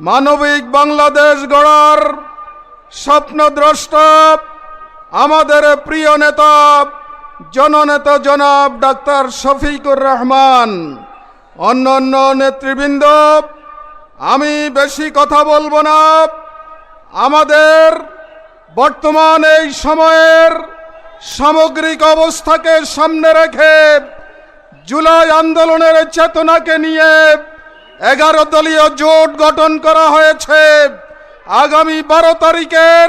মানবিক বাংলাদেশ গড়ার স্বপ্নদ্রষ্টা আমাদের প্রিয় নেতা, জননেতা জনাব ডাক্তার শফিকুর রহমান অন্য অন্য নেতৃবৃন্দ, আমি বেশি কথা বলব না। আমাদের বর্তমান এই সময়ের সামগ্রিক অবস্থাকে সামনে রেখে জুলাই আন্দোলনের চেতনাকে নিয়ে এগারো দলীয় জোট গঠন করা হয়েছে। আগামী বারো তারিখের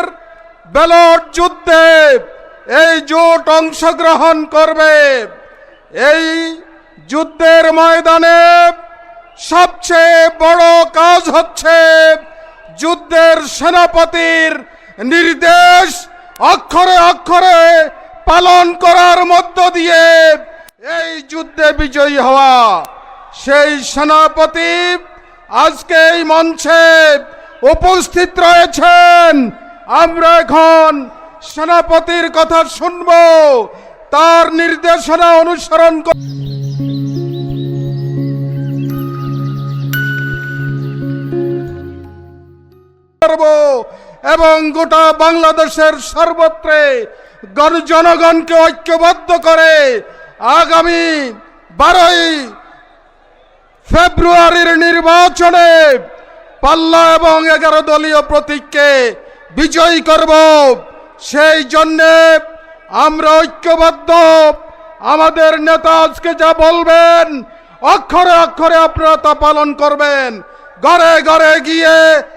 ব্যালট যুদ্ধে এই জোট অংশগ্রহণ করবে। এই যুদ্ধের ময়দানে সবচেয়ে বড় কাজ হচ্ছে যুদ্ধের সেনাপতির নির্দেশ অক্ষরে অক্ষরে পালন করার মধ্য দিয়ে এই যুদ্ধে বিজয়ী হওয়া। সেই সেনাপতি আজকে এই মঞ্চে উপস্থিত রয়েছেন। আমরা এখন সেনাপতির কথা শুনব, তার নির্দেশনা অনুসরণ কর এবং গোটা বাংলাদেশের সর্বত্রে গণ জনগণকে ঐক্যবদ্ধ করে আগামী বারোই ফেব্রুয়ারির নির্বাচনে পাল্লা এবং এগারো দলীয় প্রতীককে বিজয়ী করব। সেই জন্যে আমরা ঐক্যবদ্ধ। আমাদের নেতা আজকে যা বলবেন, অক্ষরে অক্ষরে আপনারা তা পালন করবেন। ঘরে ঘরে গিয়ে